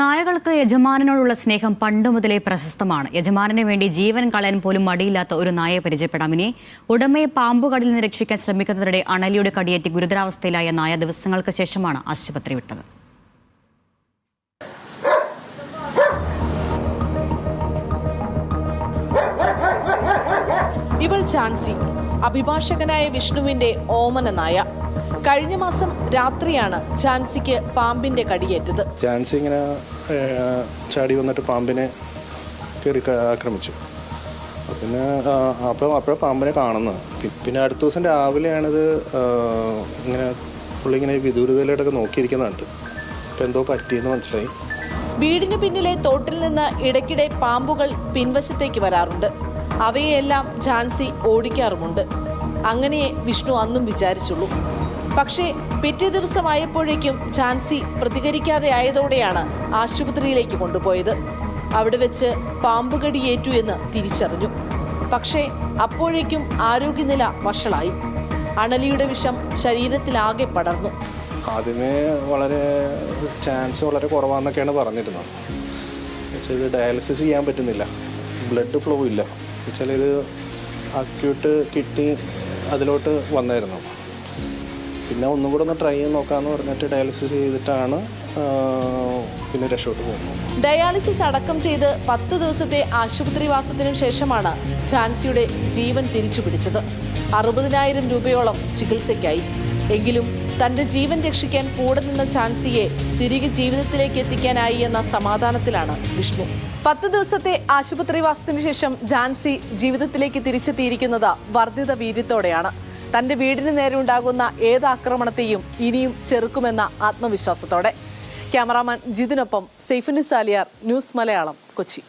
നായകൾക്ക് യജമാനനോടുള്ള സ്നേഹം പണ്ടു മുതലേ പ്രശസ്തമാണ്. യജമാനന് വേണ്ടി ജീവൻ കളയാൻ പോലും മടിയില്ലാത്ത ഒരു നായയെ പരിചയപ്പെടാം. ഇനി ഉടമയെ പാമ്പുകടിൽ നിന്ന് രക്ഷിക്കാൻ ശ്രമിക്കുന്നതിനിടെ അണലിയുടെ കടിയേറ്റ് ഗുരുതരാവസ്ഥയിലായ നായ ദിവസങ്ങൾക്ക് ശേഷമാണ് ആശുപത്രി വിട്ടത്. ഇവൾ ഝാൻസി അഭിഭാഷകനായ വിഷ്ണുവിന്റെ ഓമനനായ കഴിഞ്ഞ മാസം രാത്രിയാണ് ചാൻസിക്ക് പാമ്പിന്റെ കടിയേറ്റത്. ചാൻസി ഇങ്ങനെ ചാടി വന്നിട്ട് പാമ്പിനെ കയറി ആക്രമിച്ചു. പിന്നെ അപ്പോൾ അപ്പോഴാണ് പാമ്പിനെ കാണുന്നത് പിന്നെ അടുത്ത ദിവസം രാവിലെയാണിത് ഇങ്ങനെ പുള്ളി ഇങ്ങനെ വിദൂരതയിലോട്ടൊക്കെ നോക്കിയിരിക്കുന്നുണ്ട് അപ്പോൾ എന്തോ പറ്റിയെന്ന് മനസ്സിലായി. വീടിന് പിന്നിലെ തോട്ടിൽ നിന്ന് ഇടയ്ക്കിടെ പാമ്പുകൾ പിൻവശത്തേക്ക് വരാറുണ്ട്. അവയെല്ലാം ഝാൻസി ഓടിക്കാറുമുണ്ട്. അങ്ങനെ വിഷ്ണു അന്നും വിചാരിച്ചുള്ളൂ. പക്ഷേ പിറ്റേ ദിവസമായപ്പോഴേക്കും ഝാൻസി പ്രതികരിക്കാതെ ആയതോടെയാണ് ആശുപത്രിയിലേക്ക് കൊണ്ടുപോയത്. അവിടെ വെച്ച് പാമ്പുകടിയേറ്റു എന്ന് തിരിച്ചറിഞ്ഞു. പക്ഷേ അപ്പോഴേക്കും ആരോഗ്യനില വഷളായി. അണലിയുടെ വിഷം ശരീരത്തിലാകെ പടർന്നു. ആദ്യമേ വളരെ ചാൻസ് വളരെ കുറവാന്നൊക്കെയാണ് പറഞ്ഞിരുന്നത്. പക്ഷേ ഇത് ഡയാലിസിസ് ചെയ്യാൻ പറ്റുന്നില്ല. ബ്ലഡ് ഫ്ലോ ഇല്ല. വെച്ചാൽ ഇത് അക്യൂട്ട് കിട്ടി അതിലോട്ട് വന്നായിരുന്നു പിന്നെ ഒന്നും കൂടെ ഒന്ന് ട്രൈ ചെയ്ത് നോക്കാമെന്ന് പറഞ്ഞിട്ട് ഡയാലിസിസ് ചെയ്തിട്ടാണ് പിന്നെ രക്ഷോട്ട് പോകുന്നത്. ഡയാലിസിസ് അടക്കം ചെയ്ത് പത്ത് ദിവസത്തെ ആശുപത്രിവാസത്തിനും ശേഷമാണ് ഝാൻസിയുടെ ജീവൻ തിരിച്ചു പിടിച്ചത് അറുപതിനായിരം രൂപയോളം ചികിത്സയ്ക്കായി. എങ്കിലും തന്റെ ജീവൻ രക്ഷിക്കാൻ കൂടെ നിന്ന ഝാൻസിയെ തിരികെ ജീവിതത്തിലേക്ക് എത്തിക്കാനായി എന്ന സമാധാനത്തിലാണ് വിഷ്ണു. പത്ത് ദിവസത്തെ ആശുപത്രിവാസത്തിന് ശേഷം ജാൻസി ജീവിതത്തിലേക്ക് തിരിച്ചെത്തിയിരിക്കുന്നത് വർദ്ധിത വീര്യത്തോടെയാണ്. തന്റെ വീടിന് നേരെ ഉണ്ടാകുന്ന ഏത് ആക്രമണത്തെയും ഇനിയും ചെറുക്കുമെന്ന ആത്മവിശ്വാസത്തോടെ. ക്യാമറാമാൻ ജിതിനൊപ്പം സെയ്ഫുനിസാലിയാർ ന്യൂസ് മലയാളം കൊച്ചി.